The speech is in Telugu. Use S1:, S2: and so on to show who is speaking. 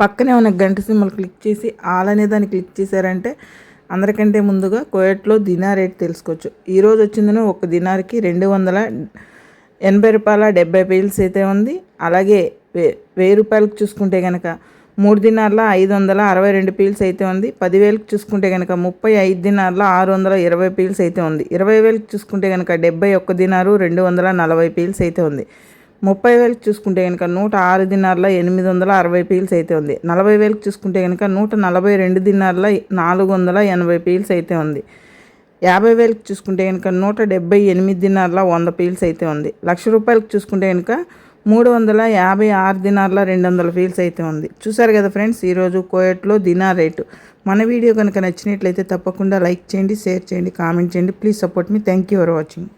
S1: పక్కనే ఉన్న గంట సింబల్ క్లిక్ చేసి ఆల్ అనే దాన్ని క్లిక్ చేశారంటే అందరికంటే ముందుగా కోయట్లో దినార్ రేట్ తెలుసుకోవచ్చు. ఈరోజు వచ్చిందని ఒక దినార్కి రెండు వందల ఎనభై రూపాయల డెబ్బై పీల్స్ అయితే ఉంది. అలాగే వే వెయ్యి రూపాయలకు చూసుకుంటే కనుక మూడు దినార్ల ఐదు వందల అరవై రెండు పీల్స్ అయితే ఉంది. పదివేలకు చూసుకుంటే కనుక ముప్పై ఐదు దినార్ల ఆరు వందల ఇరవై పీల్స్ అయితే ఉంది. ఇరవై వేలకు చూసుకుంటే కనుక డెబ్బై ఒక్క దినారు రెండు వందల నలభై పీల్స్ అయితే ఉంది. ముప్పై వేలకు చూసుకుంటే కనుక నూట ఆరు దినార్ల ఎనిమిది వందల అరవై పీల్స్ అయితే ఉంది. నలభై వేలకు చూసుకుంటే కనుక నూట నలభై రెండు దినార్ల నాలుగు వందల ఎనభై పీల్స్ అయితే ఉంది. యాభై వేలకు చూసుకుంటే కనుక నూట డెబ్బై ఎనిమిది దినార్ల వంద పీల్స్ అయితే ఉంది. లక్ష రూపాయలకు చూసుకుంటే కనుక మూడు వందల యాభై ఆరు దినార్ల రెండు వందల ఫీల్స్ అయితే ఉంది. చూసారు కదా ఫ్రెండ్స్ ఈరోజు కోయట్లో దినార్ రేటు. మన వీడియో కనుక నచ్చినట్లయితే తప్పకుండా లైక్ చేయండి షేర్ చేయండి కామెంట్ చేయండి. Please support me. Thank you for watching.